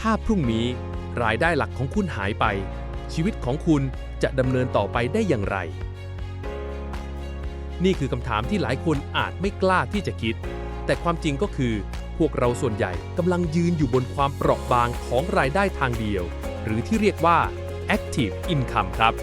ถ้าพรุ่งนี้รายได้หลักของคุณหายไป ชีวิตของคุณจะดำเนินต่อไปได้อย่างไร นี่คือคำถามที่หลายคนอาจไม่กล้าที่จะคิด แต่ความจริงก็คือ พวกเราส่วนใหญ่กำลังยืนอยู่บนความเปราะบางของรายได้ทางเดียว หรือที่เรียกว่า active income ครับ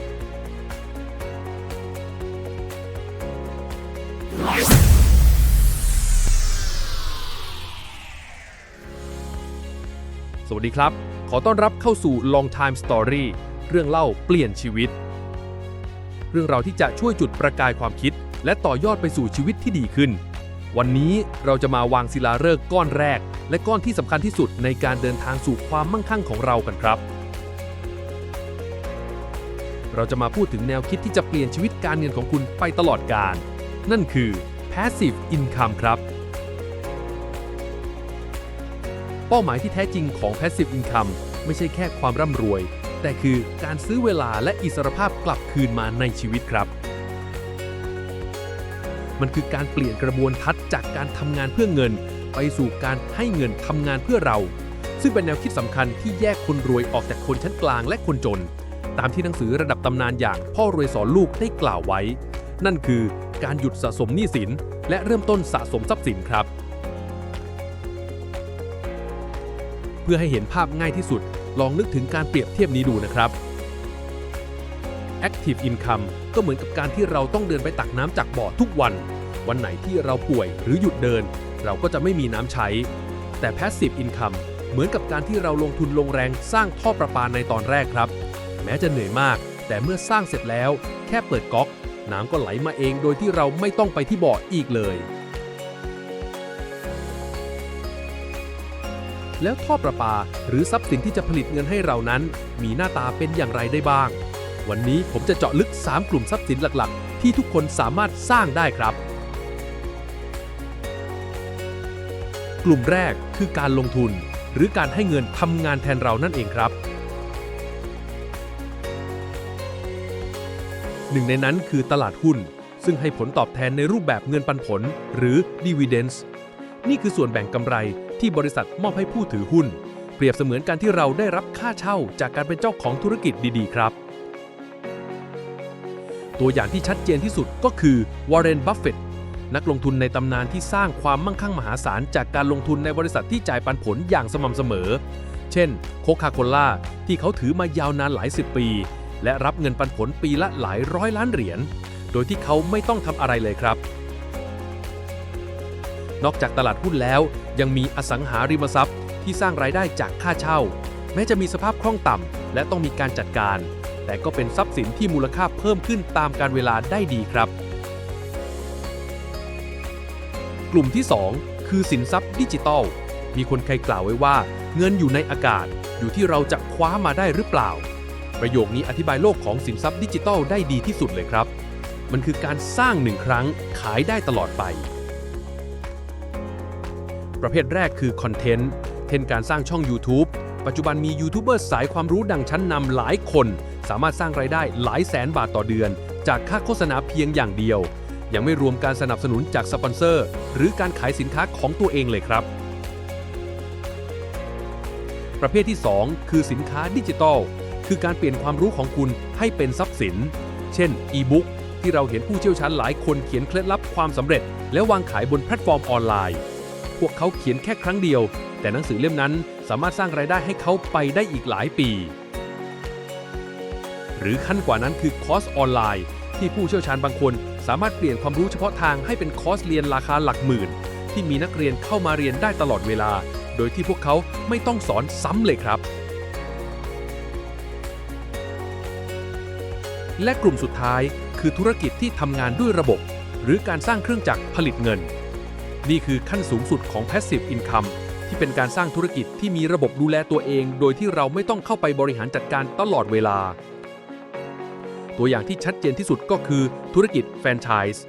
สวัสดีครับ ขอต้อนรับเข้าสู่ Long Time Story เรื่องเล่าเปลี่ยนชีวิต เรื่องราวที่จะช่วยจุดประกายความคิด และต่อยอดไปสู่ชีวิตที่ดีขึ้น วันนี้เราจะมาวางศิลาฤกษ์ก้อนแรก และก้อนที่สำคัญที่สุดในการเดินทางสู่ความมั่งคั่งของเรากันครับ เราจะมาพูดถึงแนวคิดที่จะเปลี่ยนชีวิตการเงินของคุณไปตลอดกาลนั่นคือ passive income ครับ เป้าหมายที่แท้จริงของ passive income ไม่ใช่แค่ความร่ำรวย แต่คือการซื้อเวลาและอิสรภาพกลับคืนมาในชีวิตครับ มันคือการเปลี่ยนกระบวนทัศน์จากการทำงานเพื่อเงิน ไปสู่การให้เงินทำงานเพื่อเรา ซึ่งเป็นแนวคิดสำคัญที่แยกคนรวยออกจากคนชั้นกลางและคนจน ตามที่หนังสือระดับตำนานอย่างพ่อรวยสอนลูกได้กล่าวไว้ นั่นคือการหยุดสะสมหนี้สิน และเริ่มต้นสะสมทรัพย์สินครับ เพื่อให้เห็นภาพง่ายที่สุด ลองนึกถึงการเปรียบเทียบนี้ดูนะครับ Active Income ก็เหมือนกับการที่เราต้องเดินไปตักน้ำจากบ่อทุกวัน วันไหนที่เราป่วยหรือหยุดเดิน เราก็จะไม่มีน้ำใช้ แต่ Passive Income เหมือนกับการที่เราลงทุนลงแรงสร้างท่อประปาในตอนแรกครับ แม้จะเหนื่อยมาก แต่เมื่อสร้างเสร็จแล้ว แค่เปิดก๊อก น้ำก็ไหลมาเองโดยที่เราไม่ต้องไปที่บ่ออีกเลย แล้วท่อประปา หรือทรัพย์สินที่จะผลิตเงินให้เรานั้น มีหน้าตาเป็นอย่างไรได้บ้าง วันนี้ผมจะเจาะลึก 3 กลุ่มทรัพย์สินหลักๆ ที่ทุกคนสามารถสร้างได้ครับ กลุ่มแรกคือการลงทุน หรือการให้เงินทำงานแทนเรานั่นเองครับหนึ่งในนั้นคือตลาดหุ้น ซึ่งให้ผลตอบแทนในรูปแบบเงินปันผล หรือ dividends นี่คือส่วนแบ่งกำไร ที่บริษัทมอบให้ผู้ถือหุ้น เปรียบเสมือนการที่เราได้รับค่าเช่าจากการเป็นเจ้าของธุรกิจดีๆ ครับ ตัวอย่างที่ชัดเจนที่สุดก็คือวอร์เรน บัฟเฟตนักลงทุนในตำนานที่สร้างความมั่งคั่งมหาศาลจากการลงทุนในบริษัทที่จ่ายปันผลอย่างสม่ำเสมอ เช่น โคคาโคล่าที่เขาถือมายาวนานหลายสิบปี และรับเงินปันผลปีละหลายร้อยล้านเหรียญ โดยที่เขาไม่ต้องทำอะไรเลยครับ นอกจากตลาดหุ้นแล้ว ยังมีอสังหาริมทรัพย์ที่สร้างรายได้จากค่าเช่า แม้จะมีสภาพคล่องต่ำและต้องมีการจัดการ แต่ก็เป็นทรัพย์สินที่มูลค่าเพิ่มขึ้นตามการเวลาได้ดีครับ กลุ่มที่ 2 คือสินทรัพย์ดิจิทัล มีคนเคยกล่าวไว้ว่า เงินอยู่ในอากาศ อยู่ที่เราจะคว้ามาได้หรือเปล่า ประโยคนี้อธิบายโลกของสินทรัพย์ดิจิทัลได้ดีที่สุดเลยครับ มันคือการสร้างหนึ่งครั้งขายได้ตลอดไป ประเภทแรกคือคอนเทนต์เช่นการสร้างช่อง YouTube ปัจจุบันมียูทูบเบอร์สายความรู้ดังชั้นนำหลายคน สามารถสร้างรายได้หลายแสนบาทต่อเดือน จากค่าโฆษณาเพียงอย่างเดียว ยังไม่รวมการสนับสนุนจากสปอนเซอร์ หรือการขายสินค้าของตัวเองเลยครับ ประเภทที่ 2 คือสินค้าดิจิทัล คือการเปลี่ยนความรู้ของคุณให้เป็นทรัพย์สิน เช่นอีบุ๊กที่เราเห็นผู้เชี่ยวชาญหลายคนเขียนเคล็ดลับความสำเร็จ และวางขายบนแพลตฟอร์มออนไลน์ พวกเขาเขียนแค่ครั้งเดียว แต่หนังสือเล่มนั้นสามารถสร้างรายได้ให้เขาไปได้อีกหลายปี หรือขั้นกว่านั้นคือคอร์สออนไลน์ ที่ผู้เชี่ยวชาญบางคน สามารถเปลี่ยนความรู้เฉพาะทางให้เป็นคอร์สเรียนราคาหลักหมื่น ที่มีนักเรียนเข้ามาเรียนได้ตลอดเวลา โดยที่พวกเขาไม่ต้องสอนซ้ำเลยครับ และกลุ่มสุดท้ายคือธุรกิจที่ทำงานด้วยระบบ หรือการสร้างเครื่องจักรผลิตเงิน นี่คือขั้นสูงสุดของ Passive Income ที่เป็นการสร้างธุรกิจที่มีระบบดูแลตัวเอง โดยที่เราไม่ต้องเข้าไปบริหารจัดการตลอดเวลา ตัวอย่างที่ชัดเจนที่สุดก็คือธุรกิจแฟรนไชส์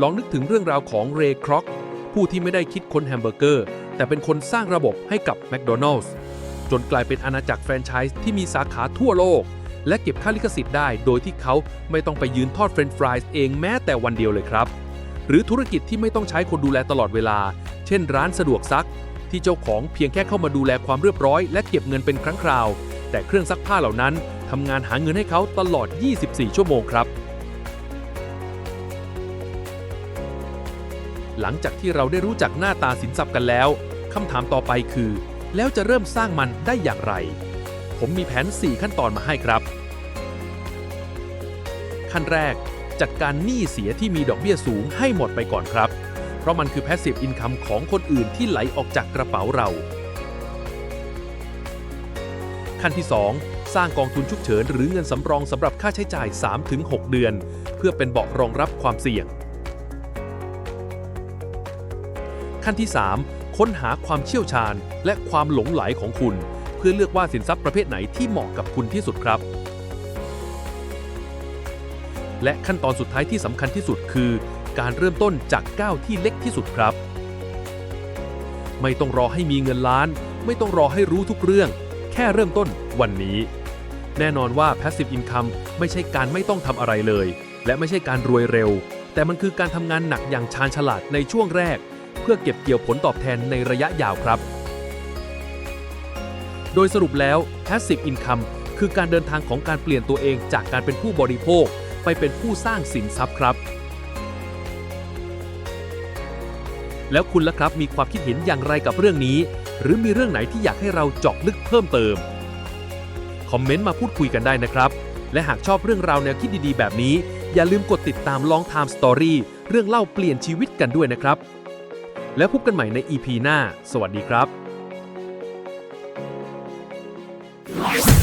ลองนึกถึงเรื่องราวของเรย์คร็อกผู้ที่ไม่ได้คิดค้นแฮมเบอร์เกอร์ แต่เป็นคนสร้างระบบให้กับแม d โดนัล s ์จนกลายเป็นอาณาจักรแฟรนไชส์ที่มีสาขาทั่วโลก และเก็บค่าลิขสิทธิ์ได้ โดยที่เขาไม่ต้องไปยืนทอดเฟรนช์ฟรายส์เองแม้แต่วันเดียวเลยครับ หรือธุรกิจที่ไม่ต้องใช้คนดูแลตลอดเวลา เช่นร้านสะดวกซัก ที่เจ้าของเพียงแค่เข้ามาดูแลความเรียบร้อยและเก็บเงินเป็นครั้งคราว แต่เครื่องซักผ้าเหล่านั้นทำงานหาเงินให้เขาตลอด 24 ชั่วโมงครับ หลังจากที่เราได้รู้จักหน้าตาสินทรัพย์กันแล้วคำถามต่อไปคือ แล้วจะเริ่มสร้างมันได้อย่างไร ผมมีแผน 4 ขั้นตอนมาให้ครับ ขั้นแรก จัดการหนี้เสียที่มีดอกเบี้ยสูงให้หมดไปก่อนครับ เพราะมันคือ passive income ของคนอื่นที่ไหลออกจากกระเป๋าเรา ขั้นที่ 2 สร้างกองทุนฉุกเฉินหรือเงินสำรองสำหรับค่าใช้จ่าย 3-6 เดือน เพื่อเป็นเบาะรองรับความเสี่ยง ขั้นที่ 3 ค้นหาความเชี่ยวชาญและความหลงไหลของคุณ เพื่อเลือกว่าสินทรัพย์ประเภทไหนที่เหมาะกับคุณที่สุดครับ และขั้นตอนสุดท้ายที่สำคัญที่สุดคือ การเริ่มต้นจากก้าวที่เล็กที่สุดครับ ไม่ต้องรอให้มีเงินล้าน ไม่ต้องรอให้รู้ทุกเรื่อง แค่เริ่มต้นวันนี้ แน่นอนว่า passive income ไม่ใช่การไม่ต้องทำอะไรเลย และไม่ใช่การรวยเร็ว แต่มันคือการทำงานหนักอย่างชาญฉลาดในช่วงแรก เพื่อเก็บเกี่ยวผลตอบแทนในระยะยาวครับ โดยสรุปแล้ว passive income คือการเดินทางของการเปลี่ยนตัวเองจากการเป็นผู้บริโภค ไปเป็นผู้สร้างสินทรัพย์ครับ แล้วคุณล่ะครับมีความคิดเห็นอย่างไรกับเรื่องนี้ หรือมีเรื่องไหนที่อยากให้เราเจาะลึกเพิ่มเติม คอมเมนต์มาพูดคุยกันได้นะครับ และหากชอบเรื่องราวแนวคิดดีๆ แบบนี้ อย่าลืมกดติดตาม Long Time Story เรื่องเล่าเปลี่ยนชีวิตกันด้วยนะครับ แล้วพบกันใหม่ใน EP หน้า สวัสดีครับ